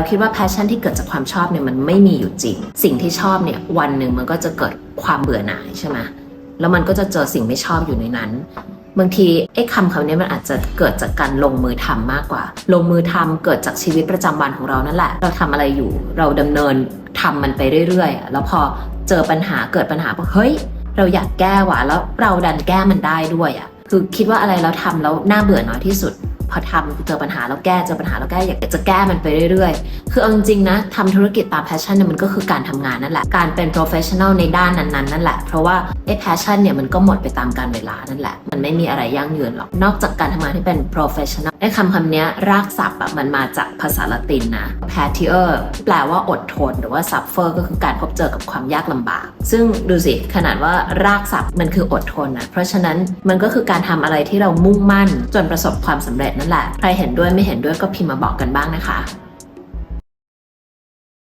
เราคิดว่า passion ที่เกิดจากความชอบเนี่ยมันไม่มีอยู่จริง สิ่งที่ชอบเนี่ยวันหนึ่งมันก็จะเกิดความเบื่อหน่ายใช่ไหมแล้วมันก็จะเจอสิ่งไม่ชอบอยู่ในนั้นบางทีไอ้คำคำนี้มันอาจจะเกิดจากการลงมือทำมากกว่า ลงมือทำเกิดจากชีวิตประจำวันของเรานั่นแหละ เราทำอะไรอยู่ เราดำเนินทำมันไปเรื่อยๆ แล้วพอเจอปัญหาเกิดปัญหาบอกเฮ้ย เราอยากแก้ว่ะแล้วเราดันแก้มันได้ด้วยอะ่ะคือคิดว่าอะไรเราทำแล้วน่าเบื่อน้อยที่สุด พอทำเจอปัญหาแล้วแก้เจอปัญหาแล้วแก้อยากจะแก้มันไปเรื่อยๆ คือเอาจริงๆนะทำธุรกิจตาม passion เนี่ยมันก็คือการทำงานนั่นแหละ การเป็น professional ในด้านนั้นๆนั่นแหละ เพราะว่าไอ้ passion เนี่ยมันก็หมดไปตามการเวลานั่นแหละ มันไม่มีอะไรยั่งยืนหรอก นอกจากการทำงานที่เป็น professional ไอ้คำคำนี้รากศัพท์อะมันมาจากภาษาละตินนะ patier แปลว่าอดทน หรือว่า suffer ก็คือการพบเจอกับความยากลำบาก ซึ่งดูสิขนาดว่ารากศัพท์มันคืออดทนนะเพราะฉะนั้นมันก็คือการทำอะไรที่เรามุ่งมั่นจนประสบความสำเร็จนั่นแหละ ใครเห็นด้วยไม่เห็นด้วยก็พิมพ์มาบอกกันบ้างนะคะ